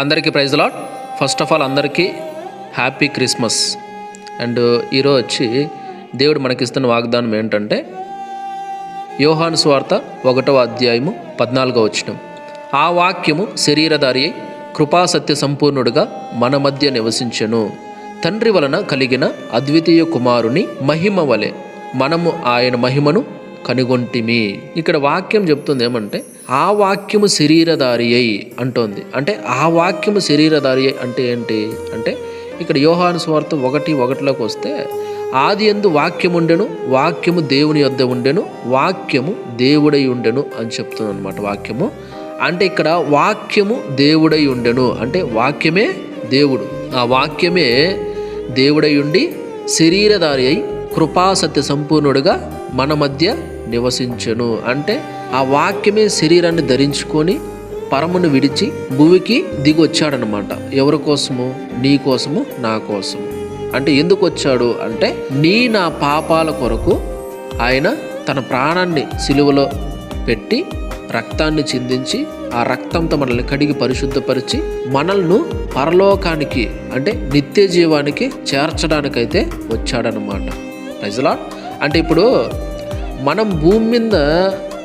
అందరికీ praise Lord first of all అందరికీ happy Christmas. And ఈరోజు వచ్చి దేవుడు మనకిస్తున్న వాగ్దానం ఏంటంటే యోహాను స్వార్త ఒకటవ అధ్యాయము పద్నాలుగో వచ్చినం ఆ వాక్యము శరీరధారి అయి కృపాసత్య సంపూర్ణుడుగా మన మధ్య నివసించెను. తండ్రి వలన కలిగిన అద్వితీయ కుమారుని మహిమ వలె మనము ఆయన మహిమను కనుగొంటిమి. ఇక్కడ వాక్యం చెప్తుంది ఏమంటే ఆ వాక్యము శరీరధారి అయి అంటోంది. అంటే ఆ వాక్యము శరీరధారి అయి అంటే ఏంటి? అంటే ఇక్కడ యోహాను స్వార్థ ఒకటి ఒకటిలోకి వస్తే ఆది ఎందు వాక్యం ఉండెను వాక్యము దేవుని యొద్ద ఉండెను వాక్యము దేవుడై ఉండెను అని చెప్తుంది అనమాట వాక్యము. అంటే ఇక్కడ వాక్యము దేవుడై ఉండెను. అంటే వాక్యమే దేవుడు. ఆ వాక్యమే దేవుడై ఉండి శరీరధారి అయి కృపాసత్య సంపూర్ణుడుగా మన మధ్య నివసించెను. అంటే ఆ వాక్యమే శరీరాన్ని ధరించుకొని పరమును విడిచి భూమికి దిగి వచ్చాడనమాట ఎవరి కోసము? నీ కోసము? నా కోసము. అంటే ఎందుకు వచ్చాడు అంటే నీ నా పాపాల కొరకు ఆయన తన ప్రాణాన్ని సిలువలో పెట్టి రక్తాన్ని చిందించి ఆ రక్తంతో మనల్ని కడిగి పరిశుద్ధపరిచి మనల్ని పరలోకానికి అంటే నిత్య జీవానికి చేర్చడానికైతే వచ్చాడనమాట ప్రజలా అంటే ఇప్పుడు మనం భూమి మీద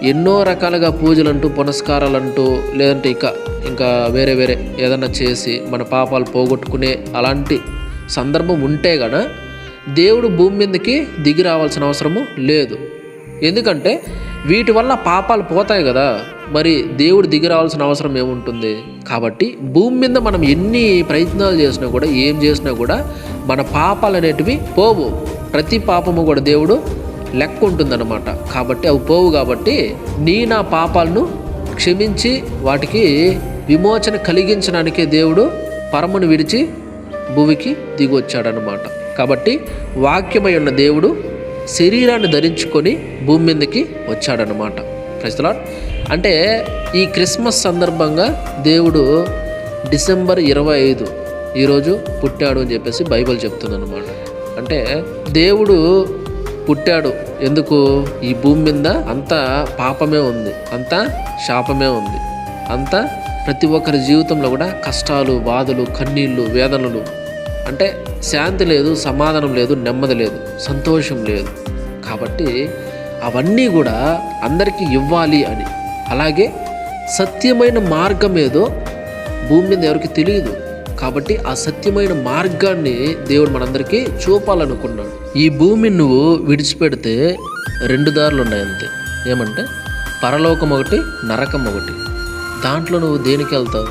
ఎన్నో రకాలుగా పూజలంటూ పునస్కారాలంటూ లేదంటే ఇక ఇంకా వేరే వేరే ఏదన్నా చేసి మన పాపాలు పోగొట్టుకునే అలాంటి సందర్భం ఉంటే గన దేవుడు భూమి మీదకి దిగి రావాల్సిన అవసరము లేదు. ఎందుకంటే వీటి వల్ల పాపాలు పోతాయి కదా మరి దేవుడు దిగి రావాల్సిన అవసరం ఏముంటుంది? కాబట్టి భూమి మీద మనం ఎన్ని ప్రయత్నాలు చేసినా కూడా ఏం చేసినా కూడా మన పాపాలు అనేటివి పోవు. ప్రతి పాపము కూడా దేవుడు లెక్క ఉంటుందన్నమాట. కాబట్టి అవి పోవు కాబట్టి నీ నా పాపాలను క్షమించి వాటికి విమోచన కలిగించడానికే దేవుడు పరమును విడిచి భూమికి దిగొచ్చాడనమాట కాబట్టి వాక్యమై ఉన్న దేవుడు శరీరాన్ని ధరించుకొని భూమి మీదకి వచ్చాడనమాట ప్రజలాడ్ అంటే ఈ క్రిస్మస్ సందర్భంగా దేవుడు డిసెంబర్ ఇరవై ఐదు ఈరోజు పుట్టాడు అని చెప్పేసి బైబిల్ చెప్తుందన్నమాట. అంటే దేవుడు పుట్టాడు. ఎందుకు? ఈ భూమి మీద అంతా పాపమే ఉంది. అంతా శాపమే ఉంది. అంతా ప్రతి ఒక్కరి జీవితంలో కూడా కష్టాలు బాధలు కన్నీళ్ళు వేదనలు. అంటే శాంతి లేదు సమాధానం లేదు నెమ్మది లేదు సంతోషం లేదు. కాబట్టి అవన్నీ కూడా అందరికీ ఇవ్వాలి అని. అలాగే సత్యమైన మార్గం ఏదో భూమి మీద ఎవరికి తెలియదు. కాబట్టి ఆ సత్యమైన మార్గాన్ని దేవుడు మనందరికీ చూపాలనుకున్నాడు. ఈ భూమిని నువ్వు విడిచిపెడితే రెండు దారులు ఉన్నాయి అంతే. ఏమంటే? పరలోకం ఒకటి నరకం ఒకటి. దాంట్లో నువ్వు దేనికి వెళ్తావు?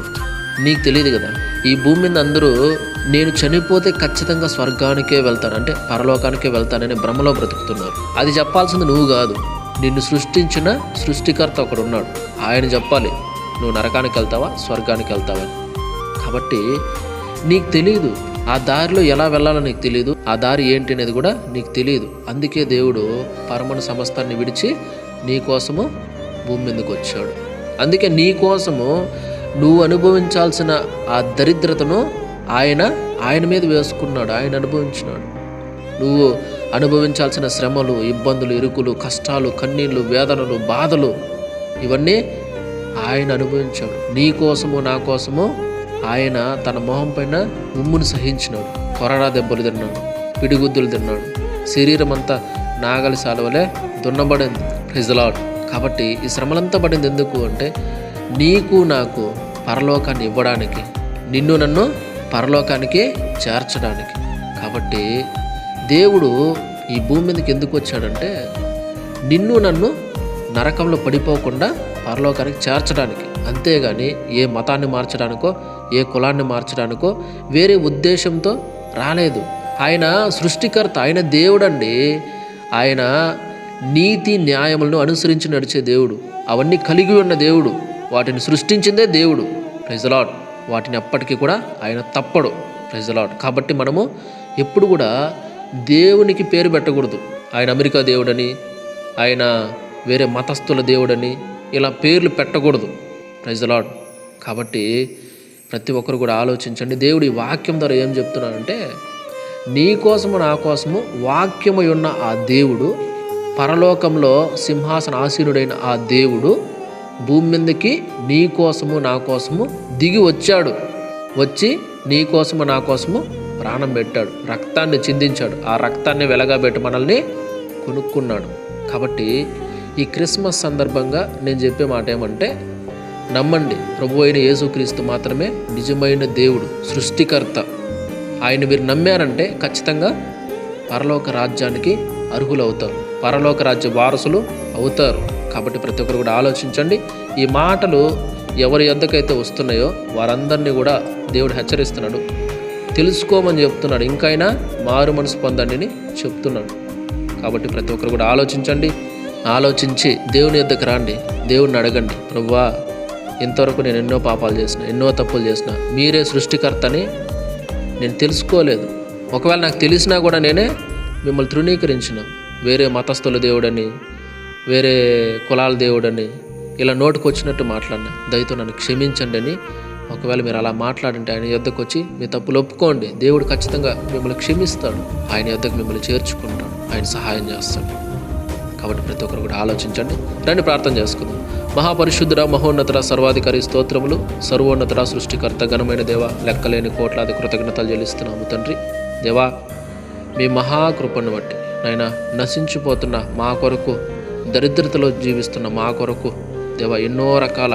నీకు తెలియదు కదా. ఈ భూమి మీద అందరూ నేను చనిపోతే ఖచ్చితంగా స్వర్గానికే వెళ్తాను. అంటే పరలోకానికే వెళ్తానని భ్రమలో బ్రతుకుతున్నారు. అది చెప్పాల్సింది నువ్వు కాదు. నిన్ను సృష్టించిన సృష్టికర్త ఒకడు ఉన్నాడు ఆయన చెప్పాలి నువ్వు నరకానికి వెళ్తావా? స్వర్గానికి వెళ్తావా? అని. కాబట్టి నీకు తెలియదు ఆ దారిలో ఎలా వెళ్ళాలో నీకు తెలియదు ఆ దారి ఏంటి అనేది కూడా నీకు తెలియదు అందుకే దేవుడు పరమణ సమస్తాన్ని విడిచి నీ కోసము భూమి మీదకి వచ్చాడు. అందుకే నీ కోసము నువ్వు అనుభవించాల్సిన ఆ దరిద్రతను ఆయన ఆయన మీద వేసుకున్నాడు ఆయన అనుభవించినాడు. నువ్వు అనుభవించాల్సిన శ్రమలు ఇబ్బందులు ఇరుకులు కష్టాలు కన్నీళ్ళు వేదనలు బాధలు ఇవన్నీ ఆయన అనుభవించాడు. నీ కోసము నా కోసము ఆయన తన మొహం పైన ఉమ్మును సహించినాడు. కొరడా దెబ్బలు తిన్నాడు. పిడిగుద్దులు తిన్నాడు. శరీరం అంతా నాగలి సాలవలే దున్నబడింది. ప్రిజలాడ్ కాబట్టి ఈ శ్రమలంతా పడింది ఎందుకు అంటే నీకు నాకు పరలోకాన్ని ఇవ్వడానికి నిన్ను నన్ను పరలోకానికి చేర్చడానికి. కాబట్టి దేవుడు ఈ భూమి మీదకి ఎందుకు వచ్చాడంటే నిన్ను నన్ను నరకంలో పడిపోకుండా పరలోకానికి చేర్చడానికి. అంతేగాని ఏ మతాన్ని మార్చడానికో ఏ కులాన్ని మార్చడానికో వేరే ఉద్దేశంతో రాలేదు. ఆయన సృష్టికర్త ఆయన దేవుడండి. ఆయన నీతి న్యాయములను అనుసరించి నడిచే దేవుడు. అవన్నీ కలిగి ఉన్న దేవుడు. వాటిని సృష్టించిందే దేవుడు. ప్రెజలాడ్ వాటిని ఎప్పటికీ కూడా ఆయన తప్పడు. ప్రెజలాడ్ కాబట్టి మనము ఎప్పుడు కూడా దేవునికి పేరు పెట్టకూడదు. ఆయన అమెరికా దేవుడని ఆయన వేరే మతస్థుల దేవుడని ఇలా పేర్లు పెట్టకూడదు. ప్రైజలాడ్ కాబట్టి ప్రతి ఒక్కరు కూడా ఆలోచించండి. దేవుడు ఈ వాక్యం ద్వారా ఏం చెప్తున్నాడంటే నీ కోసము నా కోసము వాక్యమై ఉన్న ఆ దేవుడు పరలోకంలో సింహాసన ఆసీనుడైన ఆ దేవుడు భూమి మీదకి నీ కోసము నా కోసము దిగి వచ్చాడు. వచ్చి నీ కోసము నా కోసము ప్రాణం పెట్టాడు. రక్తాన్ని చిందించాడు. ఆ రక్తాన్ని వెలగా పెట్టి మనల్ని కొనుక్కున్నాడు. కాబట్టి ఈ క్రిస్మస్ సందర్భంగా నేను చెప్పే మాట ఏమంటే నమ్మండి. ప్రభు అయిన యేసుక్రీస్తు మాత్రమే నిజమైన దేవుడు సృష్టికర్త. ఆయన మీరు నమ్మారంటే ఖచ్చితంగా పరలోక రాజ్యానికి అర్హులు అవుతారు పరలోక రాజ్య వారసులు అవుతారు. కాబట్టి ప్రతి ఒక్కరు కూడా ఆలోచించండి. ఈ మాటలు ఎవరి ఎంతకైతే వస్తున్నాయో వారందరినీ కూడా దేవుడు హెచ్చరిస్తున్నాడు. తెలుసుకోమని చెప్తున్నాడు. ఇంకైనా మారు మనసు పొందండి చెప్తున్నాడు. కాబట్టి ప్రతి ఒక్కరు కూడా ఆలోచించండి. ఆలోచించి దేవుని యొద్దకు రాండి. దేవుడిని అడగండి. ప్రభువా ఇంతవరకు నేను ఎన్నో పాపాలు చేసిన ఎన్నో తప్పులు చేసిన మీరే సృష్టికర్తని నేను తెలుసుకోలేదు. ఒకవేళ నాకు తెలిసినా కూడా నేనే మిమ్మల్ని తృణీకరించిన. వేరే మతస్థుల దేవుడని వేరే కులాల దేవుడని ఇలా నోటికి వచ్చినట్టు మాట్లాడినా. దయతో నన్ను క్షమించండి అని ఒకవేళ మీరు అలా మాట్లాడంటే ఆయన యొద్దకు వచ్చి మీ తప్పులు ఒప్పుకోండి. దేవుడు ఖచ్చితంగా మిమ్మల్ని క్షమిస్తాడు. ఆయన యొద్దకు మిమ్మల్ని చేర్చుకుంటాడు. ఆయన సహాయం చేస్తాడు. కాబట్టి ప్రతి ఒక్కరు కూడా ఆలోచించండి. రండి ప్రార్థన చేసుకుందాం. మహాపరిశుద్ధుడ మహోన్నతర సర్వాధికారి స్తోత్రములు సర్వోన్నతర సృష్టికర్త ఘనమైన దేవ లెక్కలేని కోట్లాది కృతజ్ఞతలు చెల్లిస్తున్నాము తండ్రి. దేవా మీ మహాకృపను బట్టి నాయన నశించిపోతున్న మా కొరకు దరిద్రతలో జీవిస్తున్న మా కొరకు దేవ ఎన్నో రకాల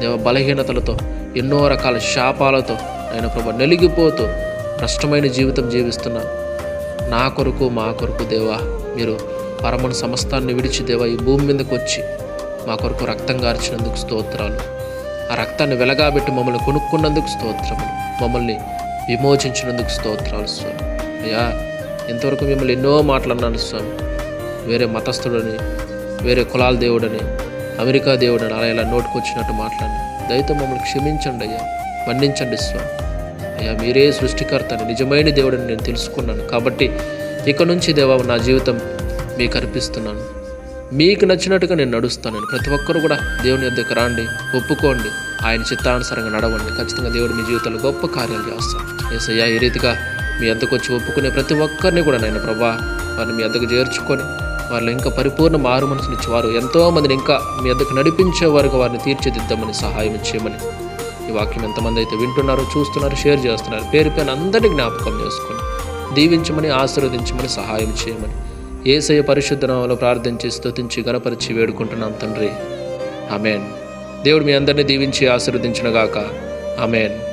దేవ బలహీనతలతో ఎన్నో రకాల శాపాలతో ఆయన ప్రభు నలిగిపోతూ కష్టమైన జీవితం జీవిస్తున్న నా కొరకు మా కొరకు దేవా మీరు పరమను సమస్తాన్ని విడిచి దేవా ఈ భూమి మీదకి వచ్చి మా కొరకు రక్తం గార్చినందుకు స్తోత్రాలు. ఆ రక్తాన్ని వెలగాబెట్టి మమ్మల్ని కొనుక్కున్నందుకు స్తోత్రములు. మమ్మల్ని విమోచించినందుకు స్తోత్రాలు స్వామి. అయ్యా ఇంతవరకు మిమ్మల్ని ఎన్నో మాట్లాడినాను స్వామి. వేరే మతస్థుడని వేరే కులాల దేవుడని అమెరికా దేవుడని అలా ఇలా నోటుకొచ్చినట్టు మాట్లాడి దయతో మమ్మల్ని క్షమించండి అయ్యా. మన్నించండి స్వామి. అయ్యా మీరే సృష్టికర్తని నిజమైన దేవుడని నేను తెలుసుకున్నాను. కాబట్టి ఇక నుంచి దేవా నా జీవితం మీకు అర్పిస్తున్నాను. మీకు నచ్చినట్టుగా నేను నడుస్తాను. ప్రతి ఒక్కరు కూడా దేవుని యొద్దకు రాండి ఒప్పుకోండి. ఆయన చిత్తానుసారంగా నడవండి. ఖచ్చితంగా దేవుడు మీ జీవితంలో గొప్ప కార్యాలు చేస్తాను ఏసయ్యా ఈ రీతిగా మీ అద్దకు వచ్చి ఒప్పుకునే ప్రతి ఒక్కరిని కూడా నేను ప్రభా వారిని మీ అద్దకు చేర్చుకొని వాళ్ళు ఇంకా పరిపూర్ణ మారు మనసునిచ్చి వారు ఎంతోమందిని ఇంకా మీ అద్దకు నడిపించే వరకు వారిని తీర్చిదిద్దామని సహాయం చేయమని ఈ వాక్యం ఎంతమంది అయితే వింటున్నారో చూస్తున్నారు షేర్ చేస్తున్నారు పేరు పైన అందరినీ జ్ఞాపకం చేసుకొని దీవించమని ఆశీర్వదించమని సహాయం చేయమని ఏసయ పరిశుద్ధ నామములో ప్రార్థించి స్తుతించి గణపరిచి వేడుకుంటున్నాం తండ్రి. అమెన్ దేవుడు మీ అందరినీ దీవించి ఆశీర్వదించినగాక. అమెన్